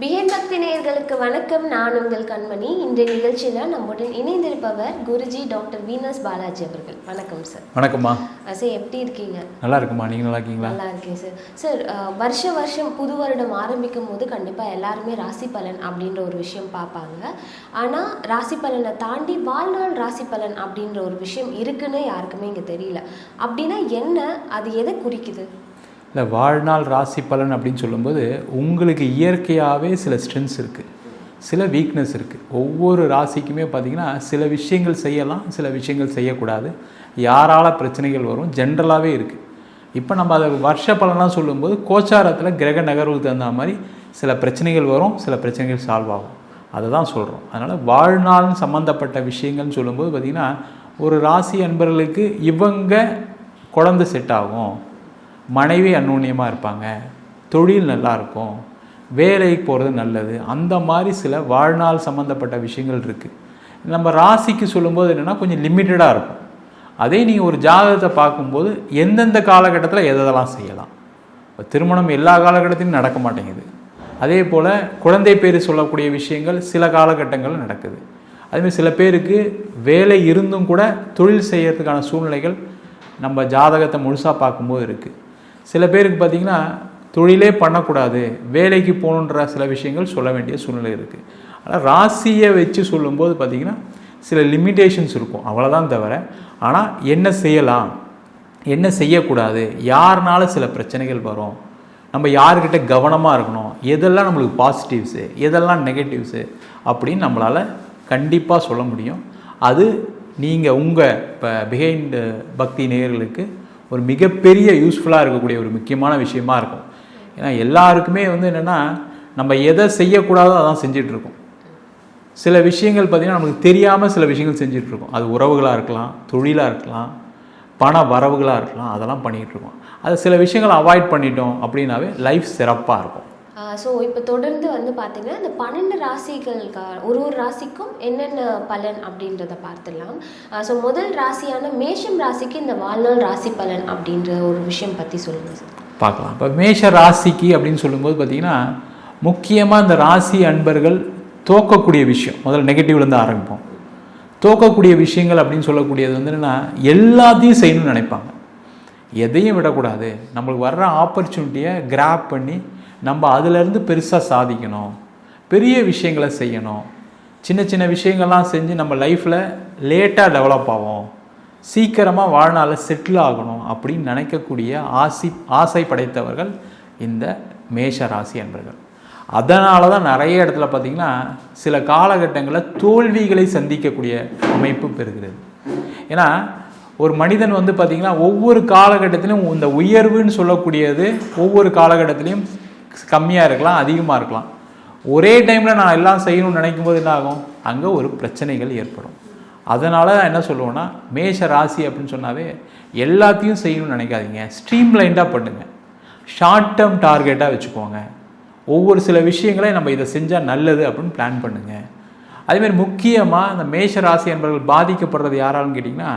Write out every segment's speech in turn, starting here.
PN பக்தி நேயர்களுக்கு வணக்கம். நான் உங்கள் கண்மணி. இன்றைய நிகழ்ச்சியில் நம்முடன் இணைந்திருப்பவர் குருஜி டாக்டர் வீனஸ் பாலாஜி அவர்கள். வணக்கம் சார் வணக்கம்மா. சார் எப்படி இருக்கீங்க? நல்லா இருக்குமா நீங்கள் நல்லா இருக்கீங்களா? நல்லா இருக்கேன் சார் சார் வருஷ வருஷம் புது வருடம் ஆரம்பிக்கும் போது கண்டிப்பாக எல்லாருமே ராசி பலன் அப்படின்ற ஒரு விஷயம் பார்ப்பாங்க. ஆனால் ராசி பலனை தாண்டி வாழ்நாள் ராசி பலன் அப்படின்ற ஒரு விஷயம் இருக்குன்னு யாருக்குமே இங்கே தெரியல. அப்படின்னா என்ன? அது எதை குறிக்குது? இல்லை வாழ்நாள் ராசி பலன் அப்படின்னு சொல்லும்போது உங்களுக்கு இயற்கையாகவே சில ஸ்ட்ரென்த்ஸ் இருக்குது சில வீக்னஸ் இருக்குது ஒவ்வொரு ராசிக்குமே பார்த்திங்கன்னா சில விஷயங்கள் செய்யலாம் சில விஷயங்கள் செய்யக்கூடாது. யாரால பிரச்சனைகள் வரும் ஜென்ரலாகவே இருக்குது இப்போ நம்ம அதை வருஷ பலனாக சொல்லும்போது கோச்சாரத்தில் கிரக நகர்வுக்கு தகுந்த மாதிரி சில பிரச்சனைகள் வரும் சில பிரச்சனைகள் சால்வ் ஆகும். அதை தான் சொல்கிறோம் அதனால் வாழ்நாள் சம்மந்தப்பட்ட விஷயங்கள்னு சொல்லும்போது பார்த்திங்கன்னா ஒரு ராசி அன்பர்களுக்கு இவங்க குழந்தை செட் ஆகும். மனைவி அந்நுண்ணியமாக இருப்பாங்க தொழில் நல்லாயிருக்கும் வேலைக்கு போகிறது நல்லது அந்த மாதிரி சில வாழ்நாள் சம்மந்தப்பட்ட விஷயங்கள் இருக்குது நம்ம ராசிக்கு சொல்லும்போது என்னென்னா கொஞ்சம் லிமிட்டடாக இருக்கும். அதே நீங்கள் ஒரு ஜாதகத்தை பார்க்கும்போது எந்தெந்த காலகட்டத்தில் எதெல்லாம் செய்யலாம். இப்போ திருமணம் எல்லா காலகட்டத்திலும் நடக்க மாட்டேங்குது. அதே போல் குழந்தை பேர் சொல்லக்கூடிய விஷயங்கள் சில காலகட்டங்களில் நடக்குது. அதுமாதிரி சில பேருக்கு வேலை இருந்தும் கூட தொழில் செய்கிறதுக்கான சூழ்நிலைகள் நம்ம ஜாதகத்தை முழுசாக பார்க்கும்போது இருக்குது சில பேருக்கு பார்த்திங்கன்னா தொழிலே பண்ணக்கூடாது வேலைக்கு போகணுன்ற சில விஷயங்கள் சொல்ல வேண்டிய சூழ்நிலை இருக்குது ஆனால் ராசியை வச்சு சொல்லும்போது பார்த்திங்கன்னா சில லிமிட்டேஷன்ஸ் இருக்கும். அவ்வளோதான் தவிர ஆனால் என்ன செய்யலாம்? என்ன செய்யக்கூடாது? யாருனால சில பிரச்சனைகள் வரும்? நம்ம யாருக்கிட்ட கவனமாக இருக்கணும்? எதெல்லாம் நம்மளுக்கு பாசிட்டிவ்ஸு எதெல்லாம் நெகட்டிவ்ஸு அப்படின்னு நம்மளால் கண்டிப்பாக சொல்ல முடியும். அது நீங்கள் உங்கள் இப்போ பிஹைண்ட் பக்தி நேயர்களுக்கு ஒரு மிகப்பெரிய யூஸ்ஃபுல்லாக இருக்கக்கூடிய ஒரு முக்கியமான விஷயமா இருக்கும். ஏன்னா எல்லாருக்குமே வந்து என்னென்னா நம்ம எதை செய்யக்கூடாதோ அதான் செஞ்சிட்ருக்கோம். சில விஷயங்கள் பார்த்திங்கன்னா நமக்கு தெரியாமல் சில விஷயங்கள் செஞ்சிட்ருக்கோம். அது உறவுகளாக இருக்கலாம் தொழிலாக இருக்கலாம் பண வரவுகளாக இருக்கலாம் அதெல்லாம் பண்ணிகிட்ருக்கோம் அது சில விஷயங்களை அவாய்ட் பண்ணிட்டோம் அப்படின்னாவே லைஃப் சிறப்பாக இருக்கும். ஸோ இப்போ தொடர்ந்து வந்து பார்த்தீங்கன்னா இந்த பன்னெண்டு ராசிகளுக்கு ஒரு ஒரு ராசிக்கும் என்னென்ன பலன் அப்படின்றத பார்த்துடலாம். ஸோ முதல் ராசியான மேஷம் ராசிக்கு இந்த வாழ்நாள் ராசி பலன் அப்படின்ற ஒரு விஷயம் பற்றி சொல்லுங்கள் சார் பார்க்கலாம். இப்போ மேஷ ராசிக்கு அப்படின்னு சொல்லும்போது பார்த்தீங்கன்னா முக்கியமாக இந்த ராசி அன்பர்கள் தோக்கக்கூடிய விஷயம். முதல்ல நெகட்டிவ்லேருந்து ஆரம்பிப்போம். தோக்கக்கூடிய விஷயங்கள் அப்படின்னு சொல்லக்கூடியது வந்து என்னென்னா எல்லாத்தையும் செய்யணும்னு நினைப்பாங்க. எதையும் விடக்கூடாது. நம்மளுக்கு வர்ற ஆப்பர்ச்சுனிட்டியை கிராப் பண்ணி நம்ம அதிலேருந்து பெருசாக சாதிக்கணும். பெரிய விஷயங்களை செய்யணும். சின்ன சின்ன விஷயங்கள்லாம் செஞ்சு நம்ம லைஃப்பில் லேட்டாக டெவலப் ஆகும் சீக்கிரமாக வாழ்நாளில் செட்டில் ஆகணும் அப்படின்னு நினைக்கக்கூடிய ஆசி ஆசை படைத்தவர்கள் இந்த மேஷ ராசி என்பர்கள் அதனால தான் நிறைய இடத்துல பார்த்திங்கன்னா சில காலகட்டங்களில் தோல்விகளை சந்திக்கக்கூடிய அமைப்பு பெறுகிறது. ஏன்னா ஒரு மனிதன் வந்து பார்த்திங்கன்னா ஒவ்வொரு காலகட்டத்திலும் இந்த உயர்வுன்னு சொல்லக்கூடியது ஒவ்வொரு காலகட்டத்திலையும் கம்மியாக இருக்கலாம் அதிகமாக இருக்கலாம். ஒரே டைமில் நான் எல்லாம் செய்யணும்னு நினைக்கும் போது என்ன ஆகும்? அங்கே ஒரு பிரச்சனைகள் ஏற்படும். அதனால் என்ன சொல்லுவோன்னா மேஷ ராசி அப்படின்னு சொன்னாவே எல்லாத்தையும் செய்யணும்னு நினைக்காதீங்க. ஸ்ட்ரீம் லைண்டாக பண்ணுங்கள் ஷார்ட் டேர்ம் டார்கெட்டாக வச்சுக்கோங்க. ஒவ்வொரு சில விஷயங்களை நம்ம இதை செஞ்சால் நல்லது அப்படின்னு பிளான் பண்ணுங்கள் அதேமாதிரி முக்கியமாக இந்த மேஷ ராசி என்பவர்கள் பாதிக்கப்படுறது யாராலும் கேட்டிங்கன்னா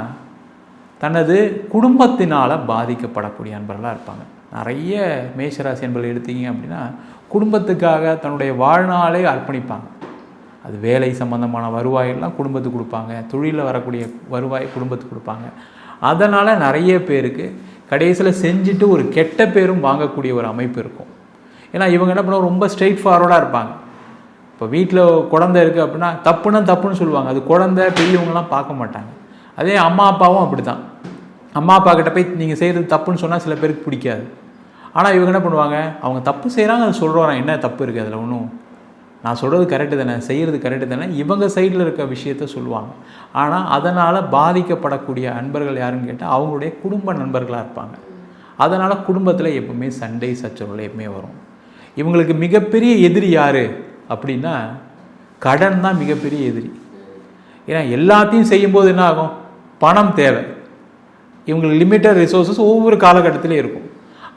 தனது குடும்பத்தினால் பாதிக்கப்படக்கூடிய அன்பர்களாக இருப்பாங்க. நிறைய மேஷராசி என்பதை எடுத்தீங்க அப்படின்னா குடும்பத்துக்காக தன்னுடைய வாழ்நாளை அர்ப்பணிப்பாங்க. அது வேலை சம்பந்தமான வருவாயெல்லாம் குடும்பத்துக்கு கொடுப்பாங்க. தொழிலில் வரக்கூடிய வருவாய் குடும்பத்துக்கு கொடுப்பாங்க. அதனால் நிறைய பேருக்கு கடைசியில் செஞ்சுட்டு ஒரு கெட்ட பேரும் வாங்கக்கூடிய ஒரு அமைப்பு இருக்கும். ஏன்னா இவங்க என்ன பண்ணுவாங்க? ரொம்ப ஸ்ட்ரெயிட் ஃபார்வர்டாக இருப்பாங்க. இப்போ வீட்டில் குழந்தை இருக்குது அப்படின்னா தப்புன்னா தப்புன்னு சொல்லுவாங்க. அது குழந்தை பெரியவங்கலாம் பார்க்க மாட்டாங்க. அதே அம்மா அப்பாவும் அப்படி தான் அம்மா அப்பா கிட்ட போய் நீங்கள் செய்கிறது தப்புன்னு சொன்னால் சில பேருக்கு பிடிக்காது. ஆனால் இவங்க என்ன பண்ணுவாங்க? அவங்க தப்பு செய்கிறாங்க அதை சொல்கிறோம் என்ன தப்பு இருக்குது அதில் ஒன்றும் நான் சொல்கிறது கரெக்டு தானே? செய்கிறது கரெக்டு தானே? இவங்க சைடில் இருக்க விஷயத்த சொல்லுவாங்க. ஆனால் அதனால் பாதிக்கப்படக்கூடிய அன்பர்கள் யாருன்னு கேட்டால் அவங்களுடைய குடும்ப நண்பர்களாக இருப்பாங்க. அதனால் குடும்பத்தில் எப்பவுமே சண்டை சச்சரவுகள் எப்பவுமே வரும். இவங்களுக்கு மிகப்பெரிய எதிரி யார் அப்படின்னா கடன் தான் மிகப்பெரிய எதிரி. ஏன்னா எல்லாத்தையும் செய்யும்போது என்ன ஆகும்? பணம் தேவை. இவங்களுக்கு லிமிட்டட் ரிசோர்ஸஸ் ஒவ்வொரு காலகட்டத்திலையும் இருக்கும்.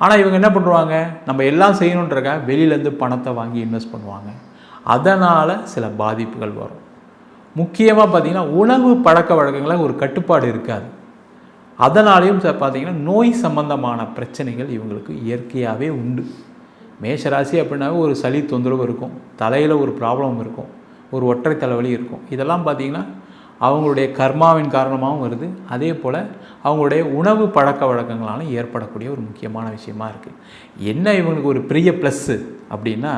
ஆனால் இவங்க என்ன பண்ணுவாங்க நம்ம எல்லாம் செய்யணுன்றக்க வெளியிலேருந்து பணத்தை வாங்கி இன்வெஸ்ட் பண்ணுவாங்க. அதனால் சில பாதிப்புகள் வரும். முக்கியமாக பார்த்தீங்கன்னா உணவு பழக்க வழக்கங்கள ஒரு கட்டுப்பாடு இருக்காது. அதனாலேயும் பார்த்திங்கன்னா நோய் சம்பந்தமான பிரச்சனைகள் இவங்களுக்கு இயற்கையாகவே உண்டு. மேஷராசி அப்படின்னாவே ஒரு சளி தொந்தரவு இருக்கும். தலையில் ஒரு ப்ராப்ளம் இருக்கும். ஒரு ஒற்றை தலைவலி இருக்கும். இதெல்லாம் பார்த்திங்கன்னா அவங்களுடைய கர்மாவின் காரணமாகவும் வருது. அதே போல் அவங்களுடைய உணவு பழக்க வழக்கங்களாலும் ஏற்படக்கூடிய ஒரு முக்கியமான விஷயமா இருக்குது என்ன இவங்களுக்கு ஒரு பெரிய ப்ளஸ்ஸு அப்படின்னா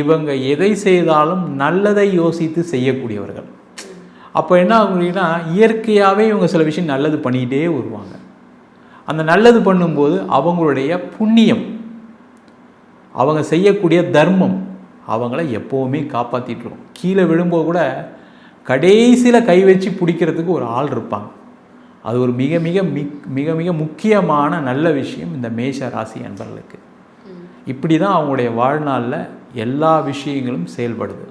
இவங்க எதை செய்தாலும் நல்லதை யோசித்து செய்யக்கூடியவர்கள். அப்போ என்ன ஆகும் அப்படின்னா இயற்கையாகவே இவங்க சில விஷயம் நல்லது பண்ணிக்கிட்டே வருவாங்க. அந்த நல்லது பண்ணும்போது அவங்களுடைய புண்ணியம் அவங்க செய்யக்கூடிய தர்மம் அவங்கள எப்போவுமே காப்பாற்றிட்டுருக்கும் கீழே விழும்போது கூட கடைசியில் கை வச்சு பிடிக்கிறதுக்கு ஒரு ஆள் இருப்பாங்க. அது ஒரு மிக மிக மிக் மிக மிக முக்கியமான நல்ல விஷயம் இந்த மேஷ ராசி அன்பர்களுக்கு. இப்படி தான் அவங்களுடைய வாழ்நாளில் எல்லா விஷயங்களும் செயல்படுது.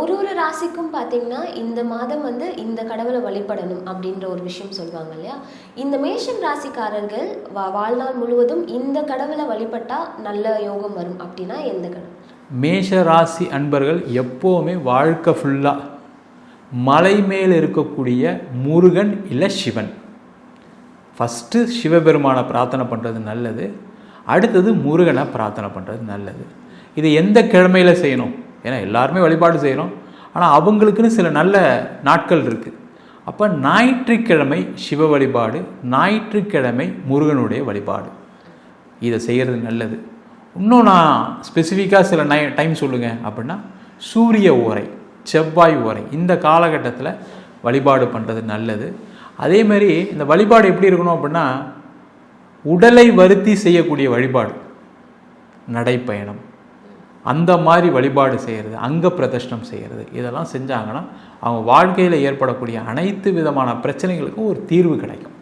ஒரு ஒரு ராசிக்கும் பார்த்தீங்கன்னா இந்த மாதம் வந்து இந்த கடவுளை வழிபடணும் அப்படின்ற ஒரு விஷயம் சொல்லுவாங்க இல்லையா? இந்த மேஷம் ராசிக்காரர்கள் வா வாழ்நாள் முழுவதும் இந்த கடவுளை வழிபட்டா நல்ல யோகம் வரும் அப்படின்னா எந்த கடவுள்? மேஷ ராசி அன்பர்கள் எப்போவுமே வாழ்க்கை ஃபுல்லாக மலை மேல் இருக்கக்கூடிய முருகன் இல்லை சிவன். ஃபஸ்ட்டு சிவபெருமானை பிரார்த்தனை பண்ணுறது நல்லது. அடுத்தது முருகனை பிரார்த்தனை பண்ணுறது நல்லது. இது எந்த கிழமையில் செய்யணும்? ஏன்னா எல்லாருமே வழிபாடு செய்கிறோம் ஆனால் அவங்களுக்குன்னு சில நல்ல நாட்கள் இருக்குது அப்போ ஞாயிற்றுக்கிழமை சிவ வழிபாடு ஞாயிற்றுக்கிழமை முருகனுடைய வழிபாடு. இதை செய்கிறது நல்லது. இன்னும் நான் ஸ்பெசிஃபிக்காக சில நை டைம் சொல்லுங்கள் அப்படின்னா சூரிய ஓரை செவ்வாய் ஓரை இந்த காலகட்டத்தில் வழிபாடு பண்ணுறது நல்லது. அதே மாதிரி இந்த வழிபாடு எப்படி இருக்கணும் அப்படின்னா உடலை வருத்தி செய்யக்கூடிய வழிபாடு. நடைப்பயணம். அந்த மாதிரி வழிபாடு செய்கிறது அங்க பிரதர்ஷனம் செய்கிறது இதெல்லாம் செஞ்சாங்கன்னா அவங்க வாழ்க்கையில் ஏற்படக்கூடிய அனைத்து விதமான பிரச்சனைகளுக்கும் ஒரு தீர்வு கிடைக்கும்.